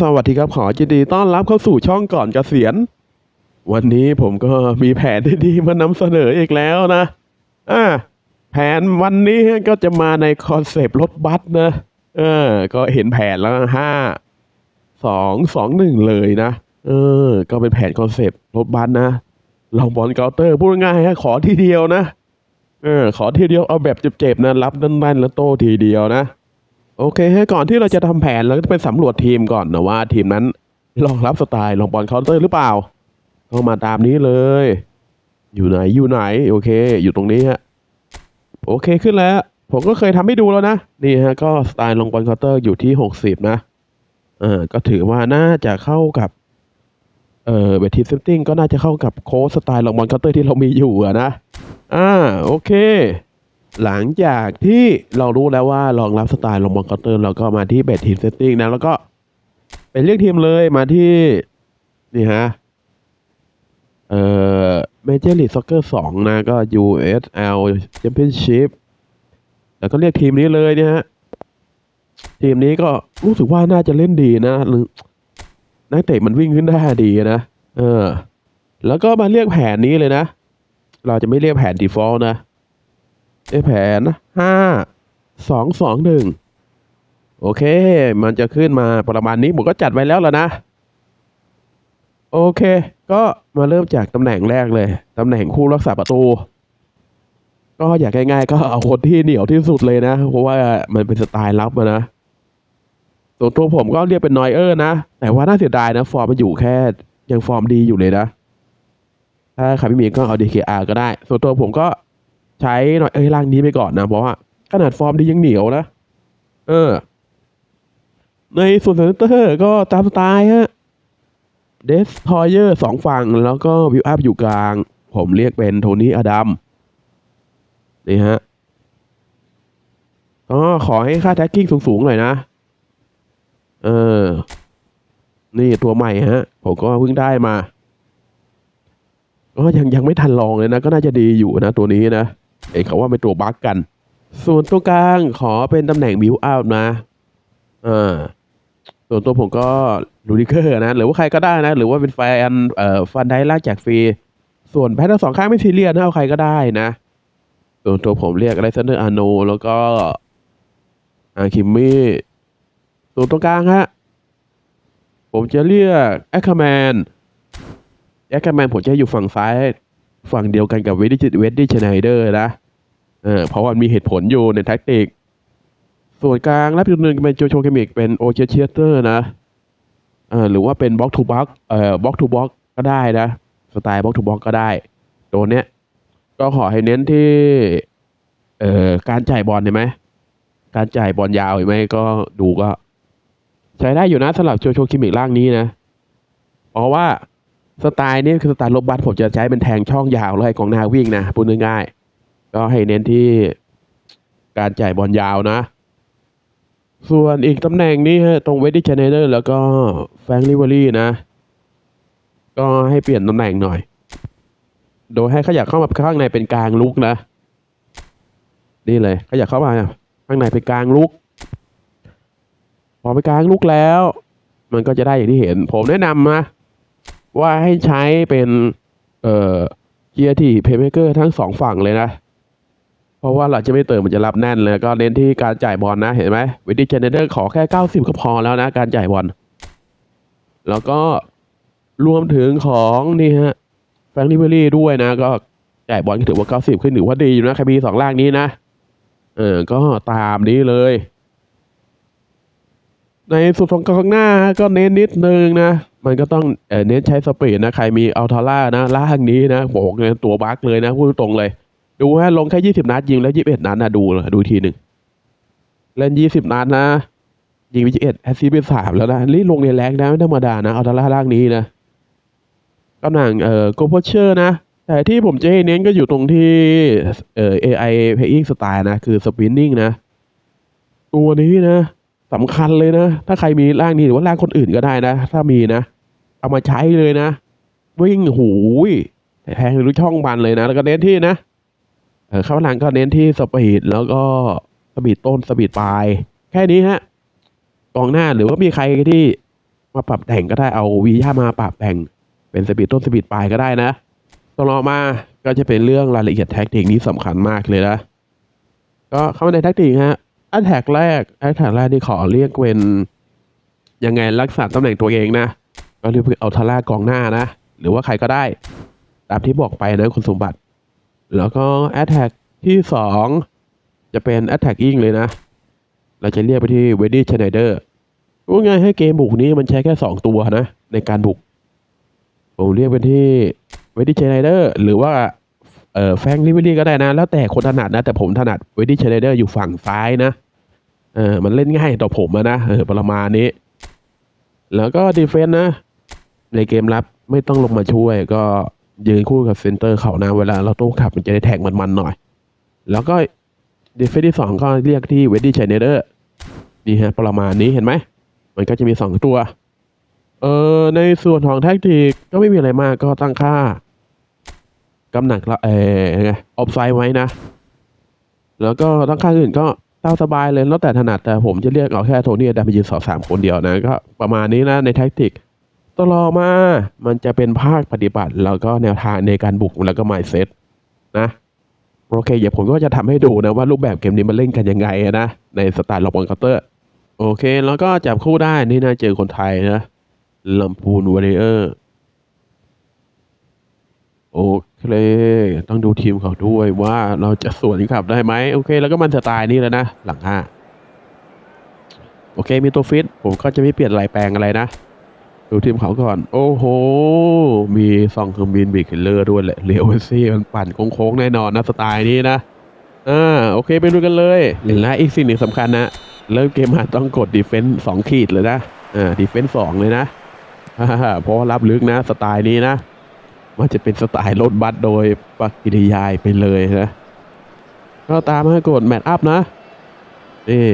สวัสดีครับขอยินดีต้อนรับเข้าสู่ช่องก่อนเกษียณ วันนี้ผมก็มีแผนดีๆมานำเสนออีกแล้วนะอ่าแผนวันนี้ก็จะมาในคอนเซปต์รถบัสนะเออ ก็เห็นแผนแล้วห้าสองสองหนึ่งเลยนะเออ ก็เป็นแผนคอนเซปต์รถบัสนะลองบอลเคาเตอร์พูดง่ายฮะขอทีเดียวนะเออ ขอทีเดียวเอาแบบเจ็บๆนะรับนั่นๆแล้วโตทีเดียวนะ โอเคฮะก่อนที่เราจะทำแผนเราก็จะไปสำรวจทีมก่อนนะว่า ทีมนั้นรองรับสไตล์ลองบอลเคาน์เตอร์หรือเปล่าเข้ามาตามนี้เลย อยู่ไหนอยู่ไหน โอเค อยู่ตรงนี้ฮะโอเคขึ้นแล้ว ผมก็เคยทำให้ดูแล้วนะ นี่ฮะ ก็สไตล์ลองบอลเคาน์เตอร์อยู่ที่หกสิบนะเออก็ถือว่าน่าจะเข้ากับเออเบทีเซตติ้งก็น่าจะเข้ากับโค้ดสไตล์ลองบอลเคาน์เตอร์ที่เรามีอยู่อะนะอ่าโอเค หลังจากที่เรารู้แล้วว่ารองรับสไตล์ลงบอลเคาน์เตอร์เราก็มาที่เบททีมเซตติ้งนะ แล้วก็ไปเรียกทีมเลยมาที่ นี่ฮะ เอ่อเมเจอร์ลีกซ็อกเกอร์สองนะ ก็ USL Championship แล้วก็เรียกทีมนี้เลยเนี่ยฮะ ทีมนี้ก็รู้สึกว่าน่าจะเล่นดีนะนักเตะมันวิ่งขึ้นได้ดีนะ เออ แล้วก็มาเรียกแผนนี้เลยนะ เราจะไม่เรียกแผน default นะ ได้แผนห้าสองสองหนึ่งโอเค มันจะขึ้นมาประมาณนี้ผมก็จัดไว้แล้วแล้วนะ โอเค ก็มาเริ่มจากตำแหน่งแรกเลย ตำแหน่งคู่รักษาประตู ก็อยากง่ายๆ ก็เอาคนที่เหนียวที่สุดเลยนะ เพราะว่ามันเป็นสไตล์ลับนะส่วนตัวผมก็เรียกเป็นนอยเออร์นะ แต่ว่าน่าเสียดายนะ ฟอร์มมันอยู่แค่ ยังฟอร์มดีอยู่เลยนะ ถ้าใครไม่มีก็เอา DKR ก็ได้ ส่วนตัวผมก็ ใช้หน่อยเอ้ยร่างนี้ไปก่อนนะ เพราะว่าขนาดฟอร์มดียังเหนียวนะเออ ในส่วนเซนเตอร์ก็ตามสไตล์ฮะเดสทอยเยอร์สองฝั่งแล้วก็วิวอัพอยู่กลาง ผมเรียกเป็นโทนี่อดัมนี่ฮะก็ขอให้ค่าแท็กกิ้งสูงๆหน่อยนะ เออ นี่ตัวใหม่ฮะ ผมก็เพิ่งได้มาก็ยังยังไม่ทันลองเลยนะ ก็น่าจะดีอยู่นะตัวนี้นะ เอกเขาว่าเป็นตัวบั๊กกัน ส่วนตัวกลางขอเป็นตำแหน่งบิวอัพนะอ่าส่วนตัวผมก็ลูดิเกอร์นะ หรือว่าใครก็ได้นะ หรือว่าเป็นแฟนเอ่อฟันได้ลากจากฟรี ส่วนแพททั้งสองข้างไม่ซีเรียสนะเอาใครก็ได้นะ ส่วนตัวผมเรียกอะไรเซนเดอร์อาโนแล้วก็อาคิมมี่ส่วนตัวกลางฮะผมจะเรียกแอคแมนแอคแมนผมจะอยู่ฝั่งซ้าย ฝั่งเดียวกันกับเวดดี้เวดดี้ชไนเดอร์นะเออเพราะว่ามันมีเหตุผลอยู่ในแท็กติก ส่วนกลางรับจุดหนึ่งเป็นโจโชเคมิกเป็นโอเชเชียเตอร์นะเออหรือว่าเป็นบล็อกทูบล็อกเอ่อบล็อกทูบล็อกก็ได้นะ สไตล์บล็อกทูบล็อกก็ได้ ตัวเนี้ยก็ขอให้เน้นที่เอ่อการจ่ายบอลเห็นไหมการจ่ายบอลยาวเห็นไหมก็ดูก็ ใช้ได้อยู่นะสำหรับโจโชคิมิกร่างนี้นะ เพราะว่า สไตล์นี้คือสไตล์ลบบัสผมจะใช้เป็นแทงช่องยาวแล้วให้กองหน้าวิ่งนะพูดง่ายๆก็ให้เน้นที่การจ่ายบอลยาวนะ ส่วนอีกตำแหน่งนี้ฮะตรงเวดดี้ชเนเดอร์แล้วก็แฟงลิเวอรี่นะ ก็ให้เปลี่ยนตำแหน่งหน่อย โดยให้เขาอยากเข้ามาข้างในเป็นกลางลุกนะ นี่เลยเขาอยากเข้ามาข้างในเป็นกลางลุก พอไปกลางลุกแล้ว มันก็จะได้อย่างที่เห็น ผมแนะนำนะ ว่าให้ใช้เป็นเอ่อเกียร์ที่เพย์เมเกอร์ทั้งสองฝั่งเลยนะ เพราะว่าเราจะไม่เติมมันจะรับแน่นเลยก็เน้นที่การจ่ายบอลนะเห็นไหมวิดดี้เจเนเดอร์ขอแค่ 90 ก็พอแล้วนะ การจ่ายบอลแล้วก็รวมถึงของนี่ฮะแฟงลิเวอรี่ด้วยนะ ก็จ่ายบอลถือว่า 90 ขึ้นถือว่าดีอยู่นะใครมีสองล่างนี้นะ เออ ก็ตามนี้เลย ในสุดของกองหน้าก็เน้นนิดนึงนะ มันก็ต้องเอเน้นใช้สปีดนะ ใครมีอัลทาร่านะล่างนี้นะบอกเลยตัวบักเลยนะพูดตรงเลย ดูฮะลงแค่ยี่สิบนัดยิงแล้วยี่สิบเอ็ดนัดนะดูเลยดูทีหนึ่งเล่นยี่สิบนัดนะ ยิงไปยี่สิบเอ็ดแอสซิสต์ไปสามแล้วนะนี่ลงในแรงนะไม่ธรรมดานะอัลทาร่าล่างนี้นะตำแหน่งเอ่อโกโพเชอร์นะ แต่ที่ผมจะให้เน้นก็อยู่ตรงที่เอ่อ AI playing style นะ คือ spinning นะ ตัวนี้นะสำคัญเลยนะ ถ้าใครมีร่างนี้หรือว่าร่างคนอื่นก็ได้นะ ถ้ามีนะ เอามาใช้เลยนะ วิ่งหูยแทงรู้ช่องบันเลยนะ แล้วก็เน้นที่นะเออข้างหลังก็เน้นที่สปีดแล้วก็สปีดต้นสปีดปลาย แค่นี้ฮะกองหน้าหรือว่ามีใครที่มาปรับแต่งก็ได้เอาวีย่ามาปรับแต่งเป็นสปีดต้นสปีดปลายก็ได้นะต่อมาก็จะเป็นเรื่องรายละเอียดแท็กติกนี้สำคัญมากเลยนะ ก็เข้ามาในแท็กติกฮะอันแท็กแรกอันแท็กแรกที่ขอเรียกเป็นยังไงรักษาตำแหน่งตัวเองนะ ก็เรียกเอาทาร่ากองหน้านะ หรือว่าใครก็ได้ ตามที่บอกไปนะคุณสมบัติ แล้วก็แอ t แทกที่สองจะเป็นแอ t แทกอิงเลยนะ เราจะเรียกไปที่เวดดี้ชไนเดอร์ว่าไงให้เกมบุกนี้มันใช้แค่สองตัวนะ ในการบุก ผมเรียกไปที่เวดดี้ชไนเดอร์หรือว่าเอ่อแฟงลิเวอรี่ก็ได้นะ แล้วแต่คนถนัดนะ แต่ผมถนัดเวดดี้ชไนเดอร์อยู่ฝั่งซ้ายนะเออมันเล่นง่ายต่อผมนะเออประมาณนี้ แล้วก็ดีเฟนต์นะ ในเกมรับไม่ต้องลงมาช่วย ก็ยืนคู่กับเซนเตอร์เขานะ เวลาเราโต้กลับมันจะได้แทงมันๆหน่อย แล้วก็ดีเฟนต์ที่สองก็เรียกที่เวดดี้ชนเดอร์นี่ฮะ ประมาณนี้เห็นไหม มันก็จะมีสองตัว เออในส่วนของแท็กติกก็ไม่มีอะไรมากก็ตั้งค่ากำหนักละเออไงออฟไซด์ไว้นะ แล้วก็ตั้งค่าอื่นก็ตามสบายเลยแล้วแต่ถนัดแต่ผมจะเรียกเอาแค่โทนี่ดัมไปยืนสอสามคนเดียวนะ ก็ประมาณนี้นะในแท็กติก ต่อรอมา มันจะเป็นภาคปฏิบัติ แล้วก็แนวทางในการบุกแล้วก็ไมเซ็ตนะโอเคเดี๋ยวผมก็จะทำให้ดูนะว่ารูปแบบเกมนี้มันเล่นกันยังไงนะ ในสไตล์ล็อกบอลเคาน์เตอร์ โอเค แล้วก็จับคู่ได้นี่น่าเจอคนไทยนะลำพูนวอริเออร์โอเค ต้องดูทีมเขาด้วยว่าเราจะสวนขับได้ไหมโอเค แล้วก็มันสไตล์นี้แล้วนะ หลังห้าโอเค มีตัวฟิตผมก็จะไม่เปลี่ยนลายแปลงอะไรนะ ดูทีมเขาก่อน โอ้โห มีซองเครื่อร์บินบีคิลเลอร์ด้วยแหละเลวซี่มันปั่นโค้งๆแน่นอนนะสไตล์นี้นะ อ่า โอเคไปดูกันเลยและอีกสิ่งหนึ่งสำคัญนะ เริ่มเกมมาต้องกดดีเฟนส์สองขีดเลยนะ อ่าดีเฟนส์สองเลยนะฮ่าฮ่าเพราะรับลึกนะ สไตล์นี้นะ มันจะเป็นสไตล์รถบัสโดยปกิริยายไปเลยนะ ก็ตามให้กดแมทอัพนะ นี่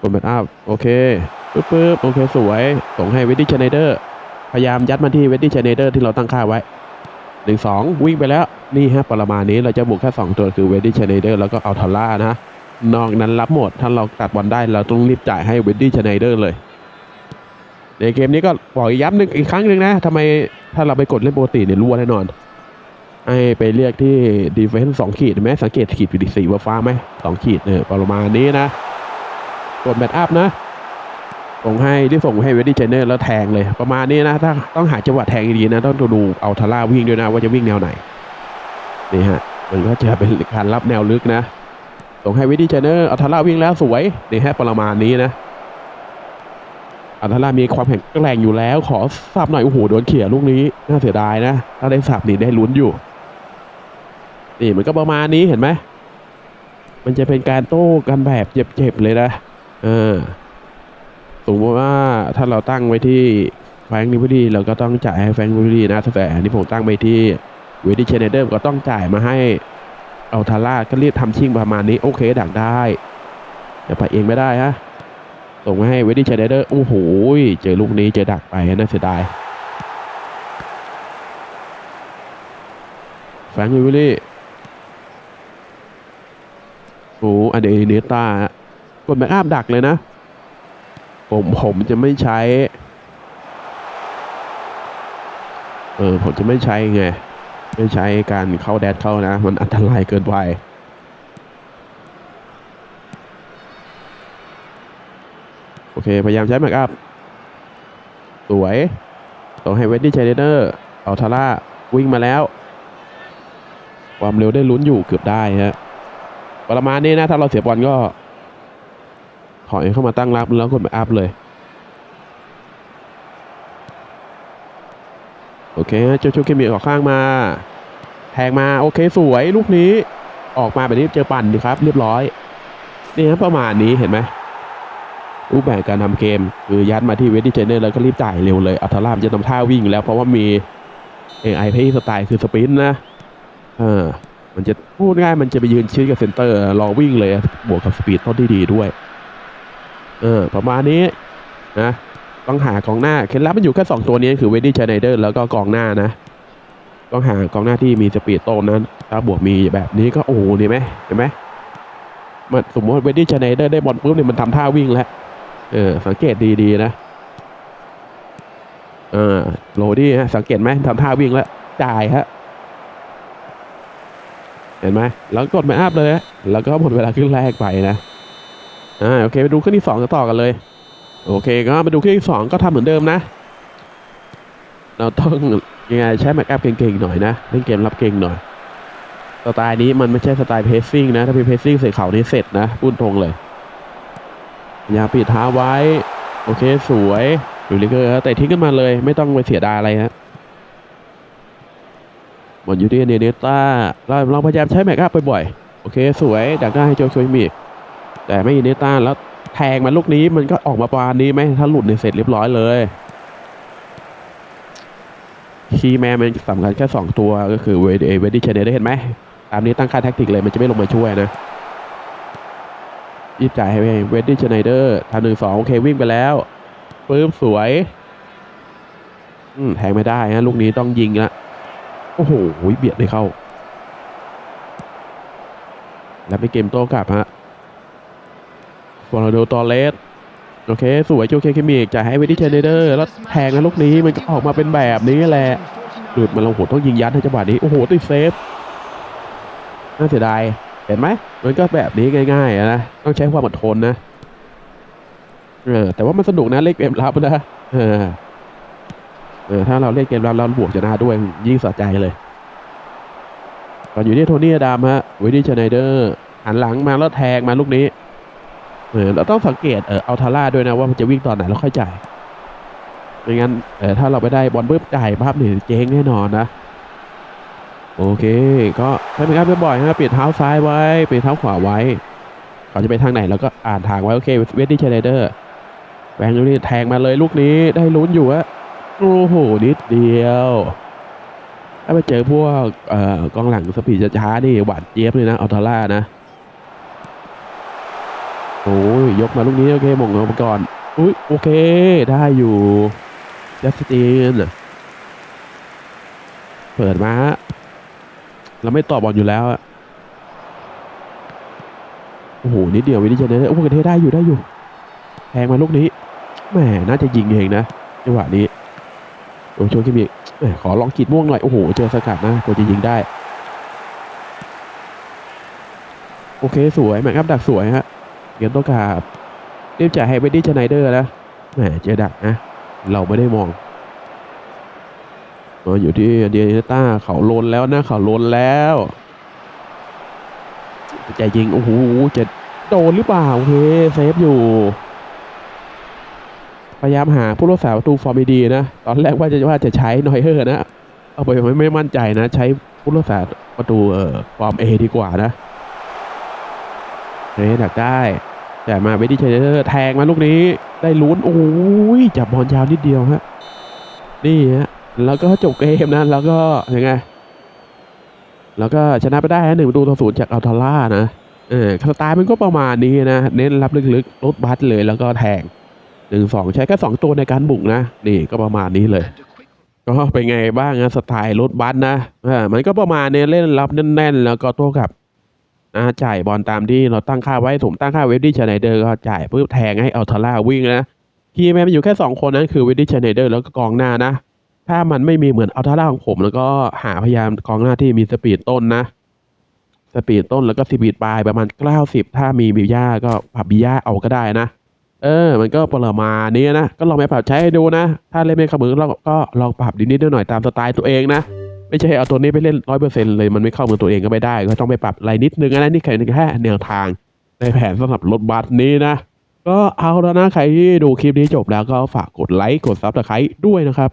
กดแมทอัพ โอเค ปึ๊บปึ๊บโอเคสวย ส่งให้เวดดี้ชไนเดอร์ พยายามยัดมาที่เวดดี้ชไนเดอร์ที่เราตั้งค่าไว้หนึ่งสองวิ่งไปแล้ว นี่ฮะประมาณนี้เราจะบุกแค่สองตัวคือเวดดี้ชไนเดอร์แล้วก็เอาทาร่านะนอกนั้นรับหมด ถ้าเราตัดบอลได้เราต้องรีบจ่ายให้เวดดี้ชไนเดอร์เลย ในเกมนี้ก็บอกย้ำหนึ่งอีกครั้งหนึ่งนะทำไมถ้าเราไปกดเล่นปกติเนี่ยรั่วแน่นอนให้ไปเรียกที่ดีเฟนส์สองขีดไหมสังเกตขีดสีฟ้าไหมสองขีดเออประมาณนี้นะกดแบตอัพนะ ส่งให้ที่ส่งให้เวดดี้เจเนอร์แล้วแทงเลย ประมาณนี้นะถ้าต้องหาจังหวะแทงดีนะ ต้องดูเอาทาร่าวิ่งด้วยนะ ว่าจะวิ่งแนวไหนนี่ฮะมันก็จะเป็นการรับแนวลึกนะ ส่งให้เวดดี้เจเนอร์เอาทาร่าวิ่งแล้วสวยนี่ฮะประมาณนี้นะอัลทารามีความแข็งแกร่งอยู่แล้ว ขอสับหน่อยโอ้โหโดนเขี่ยลูกนี้น่าเสียดายนะถ้าได้สับนี่ได้ลุ้นอยู่นี่มันก็ประมาณนี้เห็นไหมมันจะเป็นการโต้กันแบบเจ็บๆเลยนะ เออ สมมติว่าถ้าเราตั้งไว้ที่แฟงนิวดีเราก็ต้องจ่ายให้แฟงนิวดีนะแต่อันนี้ผมตั้งไปที่เวดี้เชเนเดอร์ก็ต้องจ่ายมาให้เอาทาร่าก็รีบทำชิ่งประมาณนี้ โอเคดักได้แต่ไปเองไม่ได้ฮะส่งมาให้เวดดี้ชไดเดอร์โอ้โหเจอลูกนี้เจอดักไปน่าเสียดายแฟงค์วิลลี่โอ้อเดเนต้ากดแบ็กอัพดักเลยนะ ผมผมจะไม่ใช้ เออ ผมจะไม่ใช้ไง ไม่ใช้การเข้าแดดเข้านะ มันอันตรายเกินไปโอเค พยายามใช้แม็กอัพ สวยส่งให้เวดดี้ชไดเดอร์ เอาทาร่า วิ่งมาแล้ว ความเร็วได้ลุ้นอยู่เกือบได้ฮะประมาณนี้นะ ถ้าเราเสียบอลก็ ถอยเข้ามาตั้งรับแล้วกดแม็กอัพเลย โอเคโจโจเคมีออกข้างมาแทงมาโอเคสวยลูกนี้ออกมาแบบนี้เจอปั่นดีครับ เรียบร้อยนี่ฮะประมาณนี้เห็นไหมรูปแบบการทำเกม คือยัดมาที่เวดดี้เจเนอร์แล้วก็รีบจ่ายเร็วเลยอัลทารามจะทำท่าวิ่งแล้วเพราะว่ามี AI ที่สไตล์คือสปรินต์นะเออมันจะพูดง่ายมันจะไปยืนชิดกับเซนเตอร์รอวิ่งเลยบวกกับสปีดต้นที่ดีด้วย เออ ประมาณนี้นะต้องหากองหน้าเคล็ดลับมันอยู่แค่สองตัวนี้คือเวดดี้ชไนเดอร์แล้วก็กองหน้านะต้องหากองหน้าที่มีสปีดโตนั้น ถ้าบวกมีแบบนี้ก็โอ้โหนี่ไหมเห็นไหมมันสมมติเวดดี้ชไนเดอร์ได้บอลปุ๊บเนี่ยมันทำท่าวิ่งแล้วเออ สังเกตดีๆนะเออโรดี้ฮะสังเกตไหมทำท่าวิ่งแล้วจ่ายฮะเห็นไหมแล้วกดไม่อัพเลยฮะแล้วก็หมดเวลาครึ่งแรกไปนะ อ่าโอเคไปดูครึ่งที่สองกันต่อกันเลย โอเคก็มาดูครึ่งที่สองก็ทำเหมือนเดิมนะ เราต้องยังไงใช้แม็กแอัพเก่งๆหน่อยนะเล่นเกมรับเก่งหน่อยสไตล์นี้มันไม่ใช่สไตล์เพสซิ่งนะ ถ้าเป็นเพสซิ่งใส่เข่านี่เสร็จนะพูดตรงเลย อย่าปิดท้าไว้ โอเคสวยดูลิเกอร์แต่ทิ้งกันมาเลย ไม่ต้องไปเสียดายอะไรฮะหมดอยู่ที่เนเนต้าเราเราพยายามใช้แม็กอัพบ่อยๆโอเค สวยดักได้ให้โจช่วยมี แต่ไม่เนต้าแล้วแทงมาลูกนี้มันก็ออกมาประมาณนี้ไหมถ้าหลุดในยเสร็จเรียบร้อยเลยคีแมนมันสำคัญแค่ 2 ตัวก็คือเวดเวดี้เชเนได้เห็นไหมตามนี้ตั้งค่าแท็กติกเลยมันจะไม่ลงมาช่วยนะยีบจ่ายให้เวดดี้เชเนเดอร์ทำหนึ่งสองโอเควิ่งไปแล้วปื้มสวยอืมแทงไม่ได้ฮะลูกนี้ต้องยิงละโอ้โหเบียดไม่เข้า แล้วไปเกมโต้กลับฮะ ฟอร์โดตอเลสโอเค สวยโจเคเคมิกจ่ายให้เวดี้เชนเดอร์ แล้วแทงแล้วลูกนี้มันก็ออกมาเป็นแบบนี้แหละหลุดมาลงหัวต้องยิงยัดในจังหวะนี้ โอ้โหติดเซฟ น่าเสียดาย เห็นไหม มันก็แบบนี้ง่ายๆนะ ต้องใช้ความอดทนนะ เออ แต่ว่ามันสนุกนะเล่นเกมรับนะ เออ เออ ถ้าเราเล่นเกมรับเราบวกชนะด้วย ยิ่งสะใจเลยก่อนอยู่ที่โทนี่อดามฮะเวดี้ชไนเดอร์หันหลังมาแล้วแทงมาลูกนี้ เออเราต้องสังเกตเออเอาทาร่าด้วยนะว่ามันจะวิ่งตอนไหนแล้วค่อยจ่ายไม่งั้นเออถ้าเราไปได้บอลเบิ้มจ่ายภาพเนี่ยเจ๊งแน่นอนนะ โอเค ก็ใช้เป็นการบ่อยๆฮะเปลี่ยนเท้าซ้ายไว้เปลี่ยนเท้าขวาไว้เขาจะไปทางไหนเราก็อ่านทางไว้โอเคเวดดี้เชเนเดอร์แบงค์นี่แทงมาเลยลูกนี้ได้ลุ้นอยู่อะโอ้โหนิดเดียวถ้าไปเจอพวกเอ่อกองหลังสปีดช้าๆนี่หวานเจี๊ยบเลยนะอัลทาร่านะ โอ้ยยกมาลูกนี้โอเคหมงเอาไปก่อนอุ้ยโอเค ได้อยู่จัสตินเปิดมาเราไม่ต่อบอลอยู่แล้วโอ้โหนิดเดียววินิจฉัยได้โอ้โหกระเทได้อยู่ได้อยู่แทงมาลูกนี้แหมน่าจะยิงเองนะจังหวะนี้โอ้ยโชว์คิมิขอลองกีดม่วงหน่อย โอ้โห เจอสกัดนะกว่าจะยิงได้ โอเค สวยแม็กอัพดักสวยฮะ เกมต้องกาบเรียบจ่ายให้เวดดี้ชไนเดอร์นะแหมเจดักนะ เราไม่ได้มองมาอยู่ที่เดียนต้าเขาลนแล้วนะเขาลนแล้วใจยิงโอ้โหจะโดนหรือเปล่าโอเคเซฟอยู่ พยายามหาผู้รักษาประตูฟอร์มดีนะ ตอนแรกว่าจะว่าจะใช้นอยเฮอร์นะ เอาไปไม่ไม่มั่นใจนะ ใช้ผู้รักษาประตูเอ่อฟอร์มเอดีกว่านะ เรดักได้ แต่มาเวดี้เชเดอร์แทงมาลูกนี้ได้ลุ้นโอ้ยจับบอลยาวนิดเดียวฮะนี่ฮะแล้วก็จบเกมนะแล้วก็ยังไง แล้วก็ชนะไปได้ฮะหนึ่งประตูต่อศูนย์จากอัลทาร่านะเออสไตล์มันก็ประมาณนี้นะเน้นรับลึกๆลดบัสเลยแล้วก็แทงหนึ่งสองใช้แค่สองตัวในการบุกนะ นี่ก็ประมาณนี้เลย ก็เป็นไงบ้างนะสไตล์รถบัสนะอ่ามันก็ประมาณเนี้ยเล่นรับแน่นๆ แล้วก็โต้กลับ นะจ่ายบอลตามที่เราตั้งค่าไว้ผมตั้งค่าเวดดี้ชไนเดอร์ก็จ่ายปุ๊บแทงให้อัลทาร่าวิ่งนะคีย์แมนมันอยู่แค่สองคนนั้นคือเวดดี้ชไนเดอร์แล้วก็กองหน้านะ ถ้ามันไม่มีเหมือนอัลทาร่าของผม แล้วก็หาพยายามกองหน้าที่มีสปีดต้นนะ สปีดต้นแล้วก็สปีดปลายประมาณเก้าสิบถ้ามีบิย่าก็ปรับบิย่าเอาก็ได้นะ เออ มันก็ประมาณนี้นะ ก็ลองไปปรับใช้ดูนะ ถ้าเล่นไม่ขมือเราก็ลองปรับนิดๆหน่อยๆตามสไตล์ตัวเองนะ ไม่ใช่เอาตัวนี้ไปเล่นร้อยเปอร์เซ็นต์เลยมันไม่เข้ามือตัวเองก็ไม่ได้ ก็ต้องไปปรับอะไรนิดนึงนะนี่แค่แค่แนวทางในแผนสำหรับรถบัสนี้นะ ก็เอาแล้วนะใครที่ดูคลิปนี้จบแล้วก็ฝากกดไลค์กดซับสไครต์ด้วยนะครับ